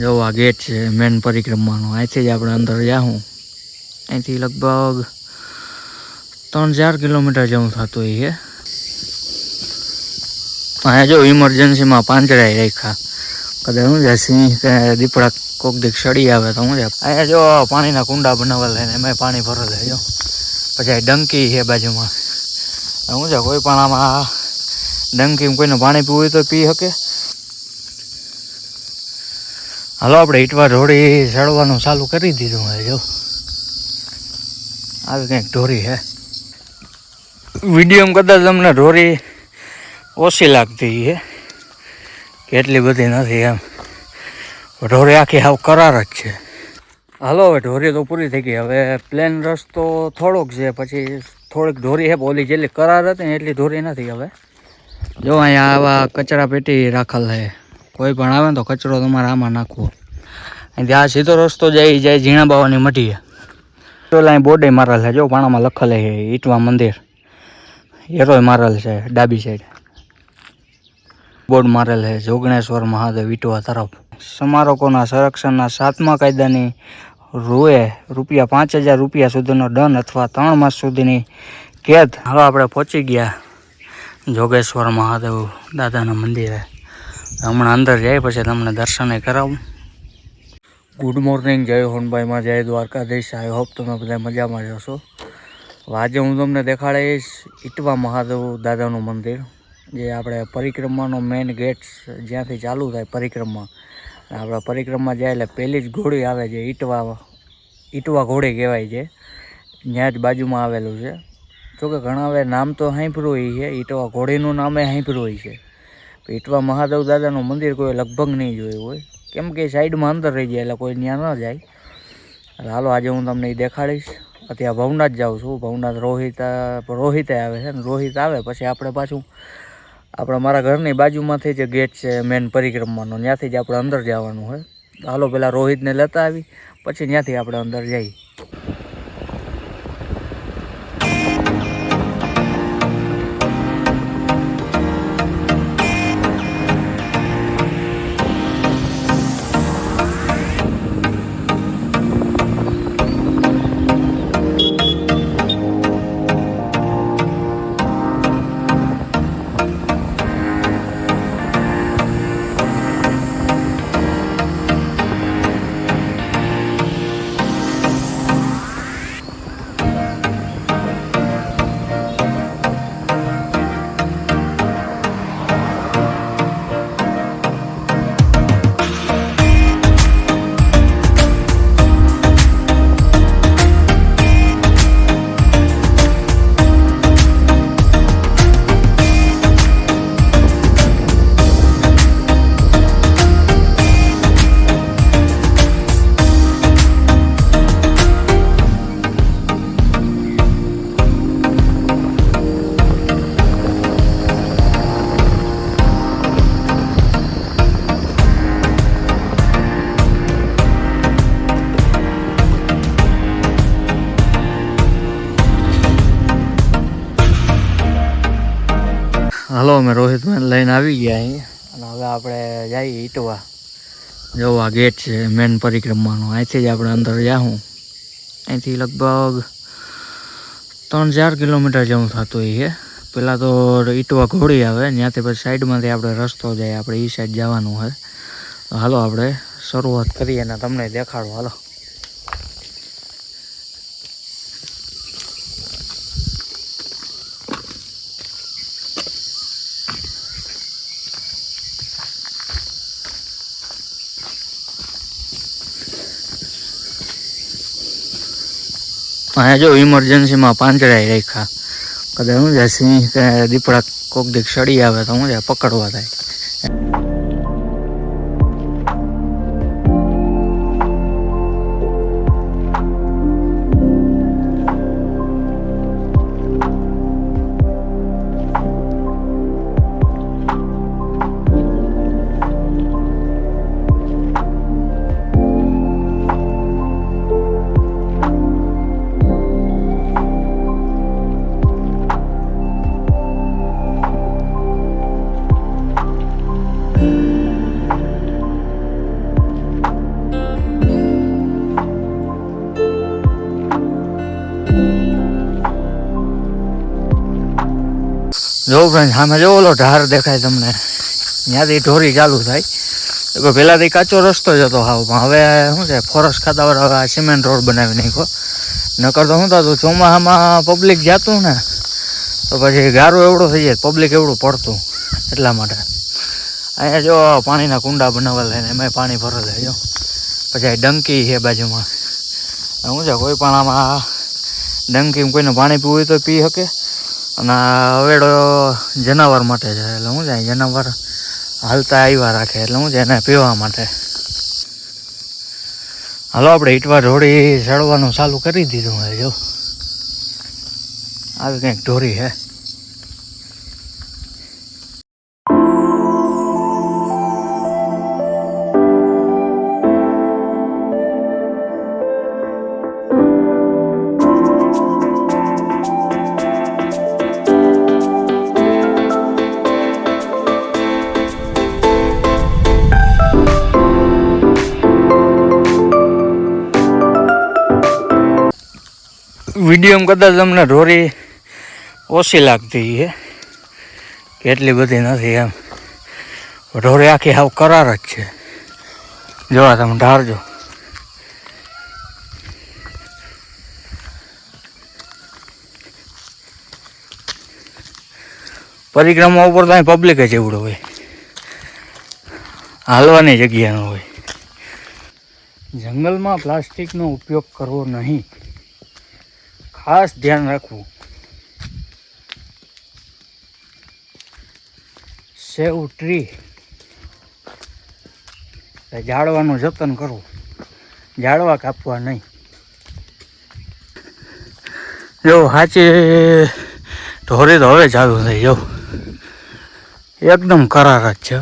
જો આ ગેટ છે મેન પરિક્રમાનો. અહીંથી જ આપણે અંદર જાઉં અહીંથી લગભગ ત્રણ ચાર કિલોમીટર જેવું થતું હોય છે. અહીંયા જો ઇમરજન્સીમાં પાંજરાઈ રાખ્યા. કદાચ શું છે સિંહ કે દીપડા કોક દીક સડી આવે તો શું છે અહીંયા જો પાણીના કુંડા બનાવેલા ને એમાં પાણી ભરેલા જો. પછી ડંકી છે બાજુમાં. શું છે, કોઈ પણ આમાં ડંકીમાં કોઈને પાણી પીવું હોય તો પી શકે? હાલો, આપણે ઈટવા ઢોળી ચડવાનું ચાલુ કરી દીધું હવે જો. આવી કંઈક ઢોરી હે. વિડીયોમાં કદાચ તમને ઢોરી ઓછી લાગતી છે કેટલી બધી નથી એમ. ઢોરી આખી હાવ કરાર જ છે. હાલો, હવે ઢોરી તો પૂરી થઈ ગઈ. હવે પ્લેન રસ્તો થોડોક છે, પછી થોડીક ઢોરી છે ઓલી જેટલી કરાર હતી ને એટલી ઢોરી નથી હવે. જો અહીંયા આવા કચરા પેટી રાખેલ છે કોઈ પણ આવે તો કચરો તમારે આમાં નાખવો. અહીંથી આ સીધો રસ્તો જાય જાય ઝીણા બાવાની મઢીએ. પેલા બોર્ડે મારેલ છે, જો પાણામાં લખેલ છે, ઈટવા મંદિર. એરોય મારેલ છે, ડાબી સાઈડ બોર્ડ મારેલ છે, જોગણેશ્વર મહાદેવ ઈટવા તરફ. સ્મારકોના સંરક્ષણના સાતમા કાયદાની રૂએ રૂપિયા પાંચ હજાર રૂપિયા સુધીનો દંડ અથવા ત્રણ માસ સુધીની કેદ. હવે આપણે પહોંચી ગયા. જોગેશ્વર મહાદેવ દાદાના મંદિરે. હમણાં અંદર જાય, પછી તમને દર્શને કરાવું. ગુડ મોર્નિંગ જય હોનભાઈમાં, જય દ્વારકાધીશ. આઈ હોપ તમે બધા મજામાં જશો આજે હું તમને દેખાડીશ ઈટવા મહાદેવ દાદાનું મંદિર, જે આપણે પરિક્રમાનો મેઇન ગેટ જ્યાંથી ચાલુ થાય પરિક્રમા. આપણે પરિક્રમા જાય એટલે પહેલી જ ઘોડી આવે છે, ઈટવા ઈટવા ઘોડી કહેવાય છે. ત્યાં જ બાજુમાં આવેલું છે. જોકે ઘણા હવે નામ તો સાંભળ્યું છે, ઈટવા ઘોડીનું નામે સાંભળ્યું છે. પણ મહાદેવ દાદાનું મંદિર કોઈ લગભગ નહીં જોયું હોય. કેમ કે સાઈડમાં અંદર રહી જાય એટલે કોઈ ત્યાં ન જાય. એટલે હાલો, આજે હું તમને એ દેખાડીશ. અત્યારે ભવનાથ જાઉં છું. ભવનાથ રોહિત, રોહિતે આવે છે ને, રોહિત આવે. પછી આપણે પાછું, આપણે મારા ઘરની બાજુમાંથી જે ગેટ છે, મેન પરિક્રમાનો, ત્યાંથી જ આપણે અંદર જવાનું હોય. હાલો પહેલાં રોહિતને લેતા આવી. પછી ત્યાંથી આપણે અંદર જઈએ અમે રોહિતભાઈ લઈને આવી ગયા અહીં. અને હવે આપણે જઈએ ઈટવા. જો આ ગેટ છે મેન પરિક્રમાનો. અહીંથી જ આપણે અંદર જાઉં અહીંથી લગભગ ત્રણ ચાર કિલોમીટર જેવું થતું હોય છે. પહેલાં તો ઈટવા ઘોડી આવે, ત્યાંથી પછી સાઈડમાંથી આપણે રસ્તો જાય, આપણે એ સાઈડ જવાનું હોય. હાલો આપણે શરૂઆત કરીએ અને તમને દેખાડો, હાલો. અહીંયા જો ઇમરજન્સીમાં પાંજરાઈ રાખ્યા. કદાચ શું જાય સિંહ કે દીપડા કોક દીક સડી આવે તો હું જાય પકડવા થાય. જો ફ્રેન્ડ સામે જો ઓલો ઢાર દેખાય તમને. ત્યાંથી ઢોરી ચાલુ થાય. તો પહેલાંથી કાચો રસ્તો જ હતો હાવ હવે શું છે ફોરેસ્ટ ખાતાવાળા સિમેન્ટ રોડ બનાવી નાખ્યો. નકર તો શું થતું, ચોમાસામાં પબ્લિક જાતું ને, તો પછી ગારું એવડું થઈ જાય પબ્લિક એવડું પડતું, એટલા માટે. અહીંયા જો પાણીના કુંડા બનાવેલા ને એમાં પાણી ભરેલા લેજો પછી ડંકી છે બાજુમાં. શું છે, કોઈ પણ આમાં ડંકીમાં કોઈને પાણી પીવું હોય તો પી શકે. અને આ હવેડો જનાવર માટે છે. એટલે હું છે જનાવર હાલતા આવ્યા રાખે. એટલે હું છે એને પીવા માટે. હાલો, આપણે ઈટવા ઢોળી ચડવાનું ચાલુ કરી દીધું હવે જો. આવી કંઈક ઢોરી હે વિડીયોમાં કદાચ તમને ઢોરી ઓછી લાગતી છે કેટલી બધી નથી એમ. ઢોરી આખી હાવ કરાર જ છે. જોવા તમે ઢારજો પરિક્રમા ઉપર તો પબ્લિક જ એવડું હોય. હાલવાની જગ્યાનો હોય. જંગલમાં પ્લાસ્ટિકનો ઉપયોગ કરવો નહીં. ખાસ ધ્યાન રાખવું. સેવ ટ્રી. ઝાડવાનું જતન કરવું. ઝાડવા કાપવા નહીં. જો સાચી ઢોરી તો હવે ચાલુ થઈ જો એકદમ કરાર જ છે.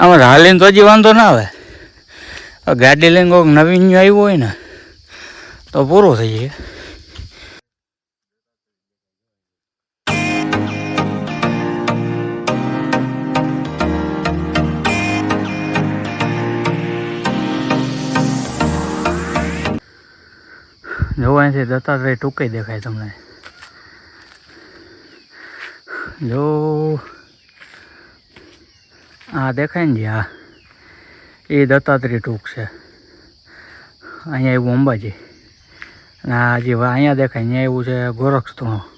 આમાં હાલીને તો હજી વાંધો ના આવે. ગાડી લઈને કોઈક નવીન આવ્યું હોય ને તો પૂરું થઈ જાય જો અહીંથી દત્તાત્રેય ટૂંકાઈ દેખાય તમને. જો આ દેખાય ને જે આ એ દત્તાત્રેય ટૂંક છે. અહીંયા એવું અંબાજી. આ જે અહીંયા દેખાય અહીંયા એવું છે ગોરક્ષતોણો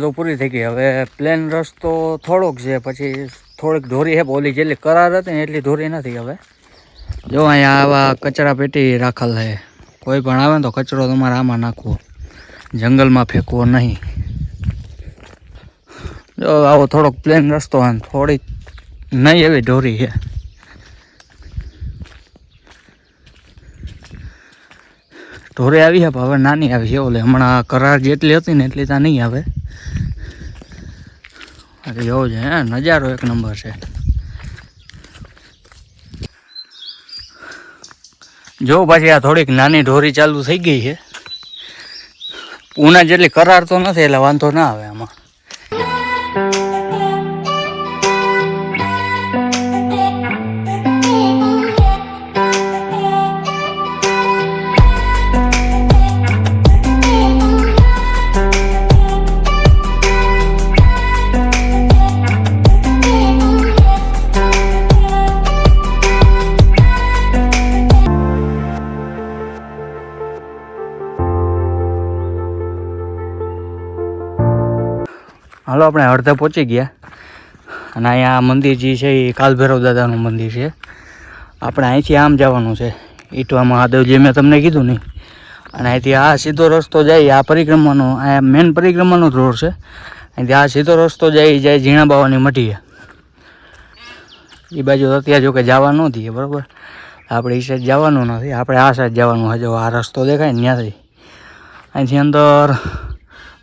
તો પૂરી થઈ ગઈ. હવે પ્લેન રસ્તો થોડોક છે, પછી થોડીક ઢોરી છે, ઓલી જેટલી કરાર હતી ને એટલી ઢોરી નથી હવે. જો અહીંયા આવા કચરા પેટી રાખેલ છે. કોઈ પણ આવે ને તો કચરો તમારે આમાં નાખવો. જંગલમાં ફેંકવો નહીં. જો આવો થોડોક પ્લેન રસ્તો હોય થોડીક નહીં એવી ઢોરી છે. ઢોરે આવી છે હવે નાની આવી છે, ઓલે હમણાં કરાર જેટલી હતી ને એટલી ત્યાં નહીં આવે. જોવો છે, હે? નજારો એક નંબર છે. જો પાછી આ થોડીક નાની ઢોરી ચાલુ થઈ ગઈ છે. ઉના જેટલી કરાર તો નથી, એટલે વાંધો ના આવે આમાં. હાલો, આપણે અડધે પહોંચી ગયા. અને અહીંયા મંદિર જે છે એ કાલભૈરવ દાદાનું મંદિર છે. આપણે અહીંથી આમ જવાનું છે. ઈટવા મહાદેવજી, મેં તમને કીધું નહીં. અને અહીંથી આ સીધો રસ્તો જાય આ પરિક્રમાનો, આ મેન પરિક્રમાનો જ રોડ છે. અહીંથી આ સીધો રસ્તો જાય જાય ઝીણા બાવાની મઢીએ. એ બાજુ અત્યારે જો કે જવાનું નથી બરાબર? આપણે એ સાઈડ જવાનું નથી. આપણે આ સાઈડ જવાનું હજુ આ રસ્તો દેખાય ને ત્યાંથી. અહીંથી અંદર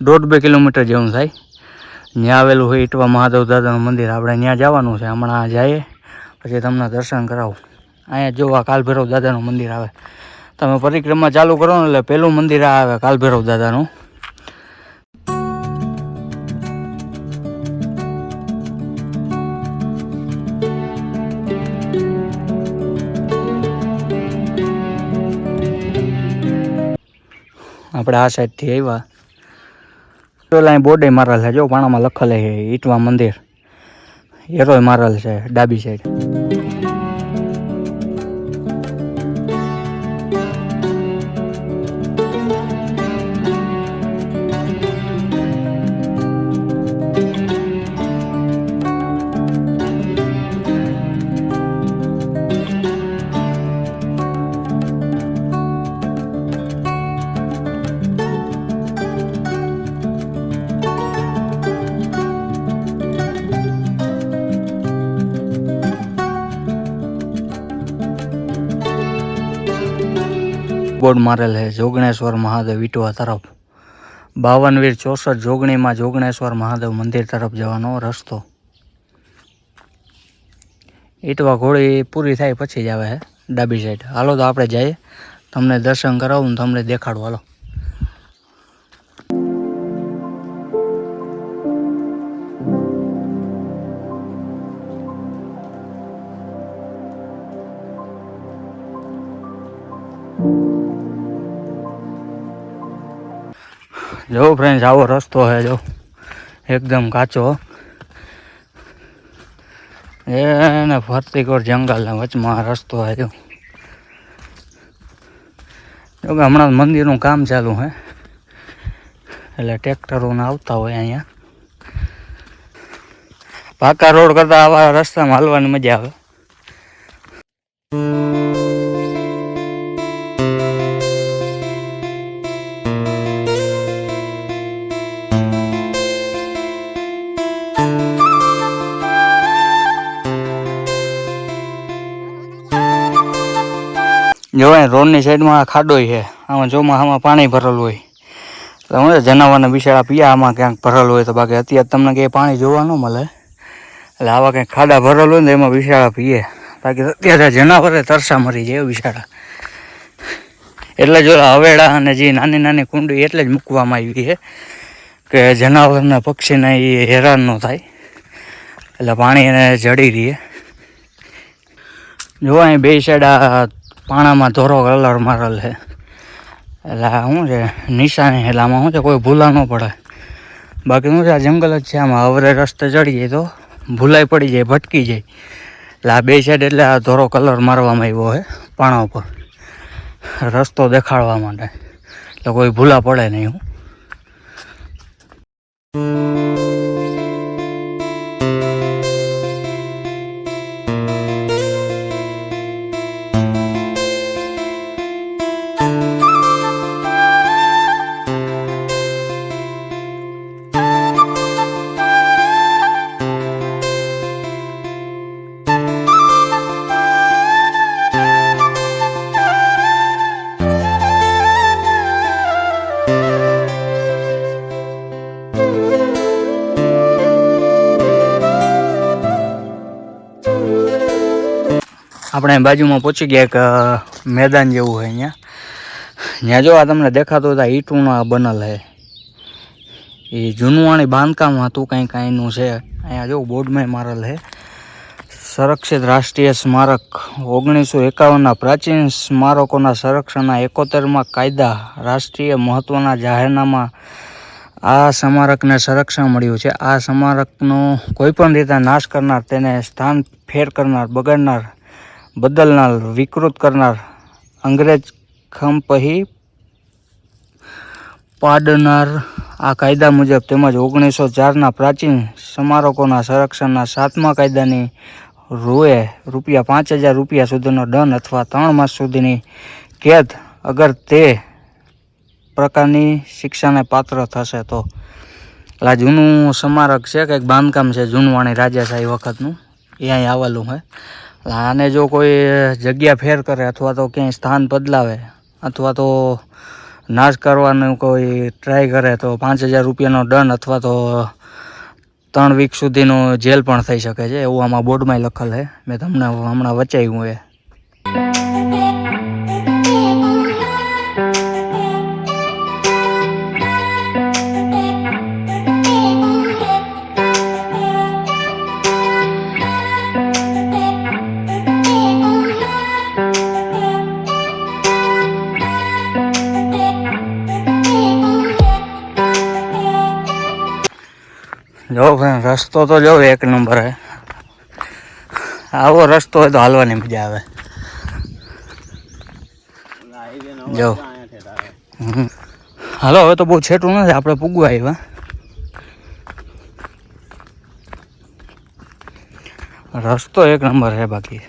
દોઢ બે કિલોમીટર જેવું થાય. ત્યાં આવેલું હોય ઇટવા મહાદેવ દાદાનું મંદિર. આપણે ત્યાં જવાનું છે. હમણાં જઈએ, પછી તમને દર્શન કરાવું. અહીંયા જોવા કાલભૈરવ દાદાનું મંદિર આવે. તમે પરિક્રમા ચાલુ કરો ને એટલે પહેલું મંદિર આવે, કાલભૈરવ દાદાનું. આપણે આ સાઈડથી આવ્યા. પેલા અહીં બોર્ડે મારેલ છે. જો પાણામાં લખેલ છે ઈટવા મંદિર. એરોય મારેલ છે ડાબી સાઈડ બોર્ડ મારેલ છે જોગણેશ્વર મહાદેવ ઈટવા તરફ. બાવનવીર ચોસઠ જોગણીમાં જોગણેશ્વર મહાદેવ મંદિર તરફ જવાનો રસ્તો. ઈટવા ઘોડી પૂરી થાય પછી જ આવે છે ડાબી સાઈડ હાલો તો આપણે જઈએ, તમને દર્શન કરાવું તમને દેખાડું. હાલો. જો ફ્રેન્ડ આવો રસ્તો છે જો. એકદમ કાચો. એને ફરતી કોર જંગલના વચમાં રસ્તો છે જો. કે હમણાં મંદિરનું કામ ચાલુ છે એટલે ટ્રેક્ટરોને આવતા હોય અહીંયા. પાકા રોડ કરતાં આવા રસ્તામાં હાલવાની મજા આવે. જો અહીં રોડની સાઈડમાં ખાડો છે. આમાં ચોમાસામાં પાણી ભરેલું હોય. એટલે હું જનાવરના બિચારા પીયા, આમાં ક્યાંક ભરેલું હોય તો બાકી અત્યારે તમને કંઈ પાણી જોવા ન મળે. એટલે આવા કંઈક ખાડા ભરેલું હોય ને એમાં બિચારા પીએ. બાકી અત્યારે જનાવરે તરસા મરી જાય બિચારા. એટલે જો હવેડા અને જે નાની નાની કુંડી એટલે જ મૂકવામાં આવી છે કે જનાવરના પક્ષીને એ હેરાન ન થાય. એટલે પાણી એને જડી રહીએ. જો અહીં બે સાઈડ પાણામાં ધોરો કલર મારેલ છે. એટલે શું છે? નિશાની એટલે આમાં શું છે? કોઈ ભૂલા ન પડે. બાકી શું છે? આ જંગલ જ છે. આમાં અવરે રસ્તે ચડી જાય તો ભૂલાઈ પડી જાય, ભટકી જાય. એટલે આ બે સાઈડ એટલે આ ધોરો કલર મારવામાં આવ્યો છે પાણા ઉપર. રસ્તો દેખાડવા માટે. એટલે કોઈ ભૂલા પડે નહીં. હું આપણે બાજુમાં પહોંચી ગયા એક મેદાન જેવું હોય અહીંયા. ત્યાં જો આ તમને દેખાતું હતા ઈંટનું આ હે. એ આની બાંધકામ હતું, કાંઈ કાંઈનું છે. અહીંયા જો બોર્ડમાં મારેલ છે સંરક્ષિત રાષ્ટ્રીય સ્મારક ઓગણીસો એકાવનના પ્રાચીન સ્મારકોના સંરક્ષણના એકોતેરમાં કાયદા રાષ્ટ્રીય મહત્ત્વના જાહેરનામા આ સ્મારકને સંરક્ષણ મળ્યું છે. આ સ્મારકનો કોઈપણ રીતે નાશ કરનાર, તેને સ્થાન ફેર કરનાર, બગાડનાર બદલનાર, વિકૃત કરનાર. અંગ્રેજ ખંપહી પાડનાર. આ કાયદા મુજબ તેમજ ઓગણીસો ચારના પ્રાચીન સ્મારકોના સંરક્ષણના સાતમા કાયદાની રૂએ રૂપિયા પાંચ હજાર રૂપિયા સુધીનો દંડ અથવા ત્રણ માસ સુધીની કેદ અગર તે પ્રકારની શિક્ષાને પાત્ર થશે તો. એટલે જૂનું સ્મારક છે કંઈક બાંધકામ છે જૂનવાણી રાજાશાહી વખતનું. એ અહીં આવેલું હે આને જો કોઈ જગ્યા ફેર કરે અથવા તો ક્યાંય સ્થાન બદલાવે અથવા તો નાશ કરવાનું કોઈ ટ્રાય કરે તો પાંચ હજાર રૂપિયાનો દંડ અથવા તો ત્રણ વીક સુધીનો જેલ પણ થઈ શકે છે એવું આમાં બોર્ડમાં લખેલ છે. મેં તમને હમણાં વચાવ્યું એ. રસ્તો તો જો એક નંબર હે. આવો રસ્તો હોય તો હાલવાની મજા આવે. જો. હાલો, હવે તો બહુ છેટું નથી, આપણે પૂગવા આવ્યા રસ્તો એક નંબર છે બાકી.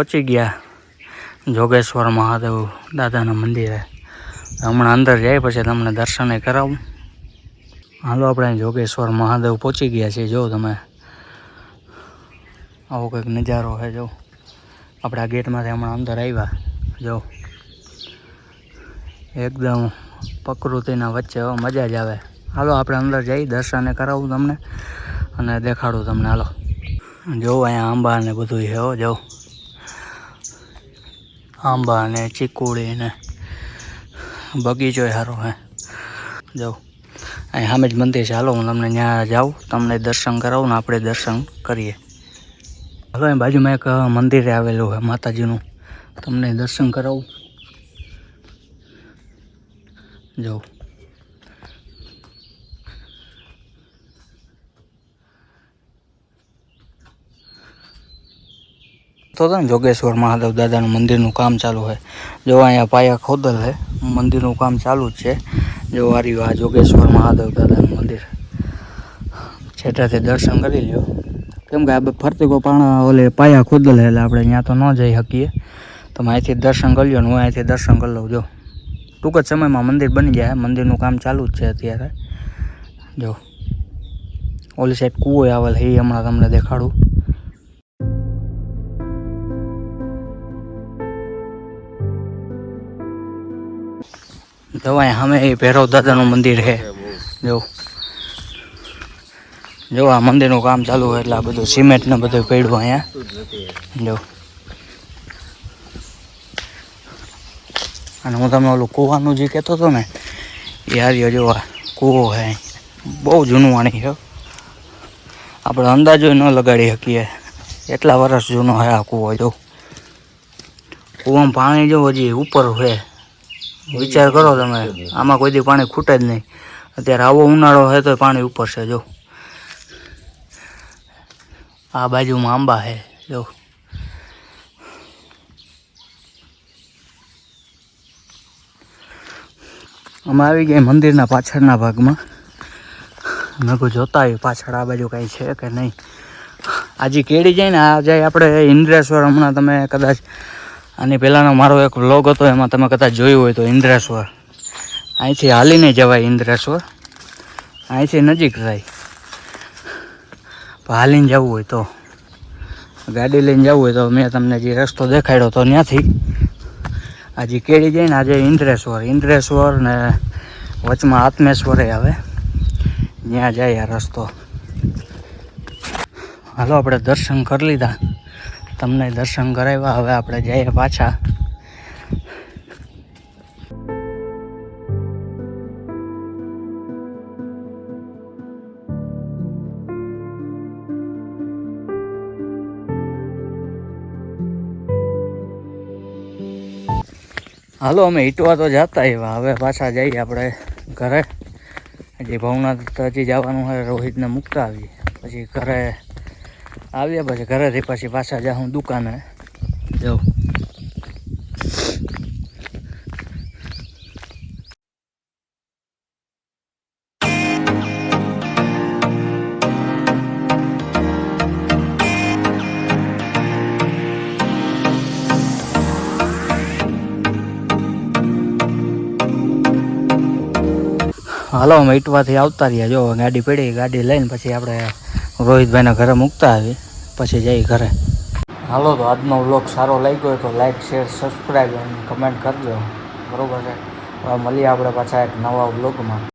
પહોંચી ગયા. જોગેશ્વર મહાદેવ દાદાના મંદિરે. હમણાં અંદર જાય, પછી તમને દર્શને કરાવું. હાલો, આપણે જોગેશ્વર મહાદેવ પહોંચી ગયા છીએ. જો તમે આવો કંઈક નજારો છે જો. આપણા ગેટમાંથી હમણાં અંદર આવ્યા. જો. એકદમ પ્રકૃતિના વચ્ચે મજા જ આવે. હાલો, આપણે અંદર જઈ દર્શને કરાવું તમને અને દેખાડું તમને. હાલો. જો, અહીંયા આંબા ને બધું છે હો, જો. આંબા ને ચીકુડી ને બગીચો સારો હે. જાઉં. અહીં સામે જ મંદિર છે. હાલો, હું તમને ત્યાં જાઉં. તમને દર્શન કરાવું ને આપણે દર્શન કરીએ. હાલો એ બાજુમાં એક મંદિરે આવેલું છે માતાજીનું. તમને દર્શન કરાવું. જાઉં. તો હતો ને, જોગેશ્વર મહાદેવ દાદાનું મંદિરનું કામ ચાલુ છે. જો અહીંયા પાયા ખોદલ છે, મંદિરનું કામ ચાલુ જ છે. જો વાર્યું આ જોગેશ્વર મહાદેવ દાદાનું મંદિર. છેટાથી દર્શન કરી લ્યો. કેમ કે આ ફરતી કોઈ પાણા ઓલે પાયા ખોદલ એટલે આપણે ત્યાં તો ન જઈ શકીએ. તમે અહીંથી દર્શન કરી લ્યો ને, હું અહીંથી દર્શન કરી લઉં. જો. ટૂંક જ સમયમાં મંદિર બની જાય, મંદિરનું કામ ચાલુ જ છે અત્યારે. જો. ઓલી સાઈડ કૂવો આવેલ એ હમણાં તમને દેખાડું. જવાય સામે એ ભૈરવ દાદાનું મંદિર છે. જો. જો આ મંદિરનું કામ ચાલુ હોય એટલે આ બધું સિમેન્ટ ને બધું પડ્યું અહીંયા. જો. અને હું તમને ઓલું કૂવાનું જે કહેતો હતો ને હાર્યો જો આ કૂવો છે બહુ જૂનું વાણી છે આપણે અંદાજો ન લગાડી શકીએ. એટલા વર્ષ જૂનો છે આ કૂવો, જો. કૂવામાં પાણી જો હજી ઉપર છે. વિચાર કરો તમે. આમાં કોઈ દી પાણી ખૂટે જ નહીં. અત્યારે આવો ઉનાળો હોય તો પાણી ઉપર છે, જો. આ બાજુમાં આંબા છે જો. અમે આવી ગયા મંદિરના પાછળના ભાગમાં. મેં જોતા આવ્યું પાછળ આ બાજુ કાંઈ છે કે નહીં. આજે કેળી જાય ને, આ જાય આપણે ઇન્દ્રેશ્વર, હમણાં તમે કદાચ આની પહેલાંનો મારો એક વ્લોગ હતો, એમાં તમે કદાચ જોયું હોય તો ઇન્દ્રેશ્વર. અહીંથી હાલીને જવાય ઇન્દ્રેશ્વર. અહીંથી નજીક થાય હાલીને જવું હોય તો. ગાડી લઈને જવું હોય તો મેં તમને જે રસ્તો દેખાડ્યો તો ત્યાંથી, આજે કેળી જાય ને આજે ઇન્દ્રેશ્વર. ઇન્દ્રેશ્વર ને વચમાં આત્મેશ્વરે આવે. ત્યાં જાય આ રસ્તો. હાલો, આપણે દર્શન કરી લીધા. તમને દર્શન કરાવ્યા. હવે આપણે જઈએ પાછા. હાલો, અમે ઈટવા તો જતા આવ્યા. હવે પાછા જઈએ આપણે ઘરે. હજી ભવનાથ હજી જવાનું હોય, રોહિતને મૂકતા આવીએ. પછી ઘરે આવીએ પછી ઘરેથી પછી પાછા જાઉં દુકાને. જાઉં હાલો અમે ઈટવાથી આવતા રહ્યા. જો ગાડી પડી ગાડી લઈને પછી આપણે રોહિતભાઈના ઘરે મૂકતા આવી, પછી જઈ ઘરે. હાલો તો આજનો વ્લોગ સારો લાગ્યો તો લાઈક, શેર, સબસ્ક્રાઈબ અને કમેન્ટ કરજો. બરાબર છે? હવે મળીએ આપણે પાછા એક નવા વ્લોગમાં.